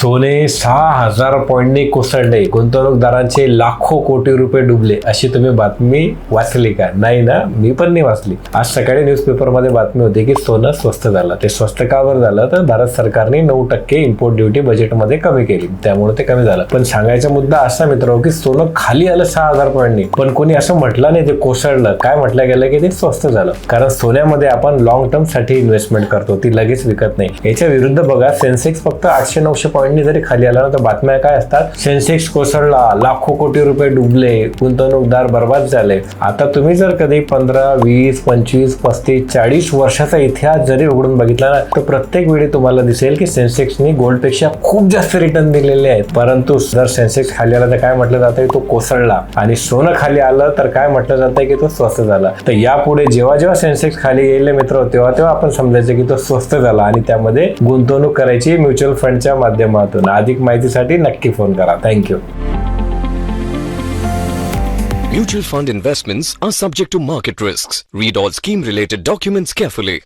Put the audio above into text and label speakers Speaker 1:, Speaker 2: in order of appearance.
Speaker 1: सोने सहा हजार पॉईंटने कोसळले. गुंतवणूकदारांचे लाखो कोटी रुपये डुबले. अशी तुम्ही बातमी वाचली का? नाही ना? मी पण नाही वाचली. आज सकाळी न्यूजपेपरमध्ये बातमी होती की सोनं स्वस्त झालं. ते स्वस्त कावर झालं? तर भारत सरकारने नऊ टक्के इम्पोर्ट ड्युटी बजेटमध्ये कमी केली. त्यामुळे ते कमी झालं. पण सांगायचा मुद्दा असा मित्र की सोनं खाली आलं सहा हजार पॉईंटने पण कोणी असं म्हटलं नाही ते कोसळलं. काय म्हटलं गेलं की ते स्वस्त झालं. कारण सोन्यामध्ये आपण लॉंग टर्मसाठी इन्व्हेस्टमेंट करतो. ती लगेच विकत नाही. याच्या विरुद्ध बघा सेन्सेक्स फक्त आठशे नऊशे पॉईंट पॉईंटने जरी खाली आला ना तर बातम्या काय असतात? सेन्सेक्स कोसळला लाखो कोटी रुपये डुबले गुंतवणूकदार बर्बाद झाले. आता तुम्ही जर कधी पंधरा वीस पंचवीस पस्तीस चाळीस वर्षाचा इतिहास जरी उघडून बघितला ना तर प्रत्येक वेळी तुम्हाला दिसेल की सेन्सेक्सनी गोल्डपेक्षा खूप जास्त रिटर्न दिलेले आहेत. परंतु जर सेन्सेक्स खाली आला तर काय म्हटलं जातं की तो कोसळला. आणि सोनं खाली आलं तर काय म्हटलं जातं की तो स्वस्त झाला. तर यापुढे जेव्हा जेव्हा सेन्सेक्स खाली येईल मित्र तेव्हा तेव्हा आपण समजायचं की तो स्वस्त झाला. आणि त्यामध्ये गुंतवणूक करायची म्युच्युअल फंडच्या माध्यमात माध्यमातून अधिक माहितीसाठी नक्की फोन करा thank you
Speaker 2: Mutual fund investments are subject to market risks. Read all scheme related documents carefully.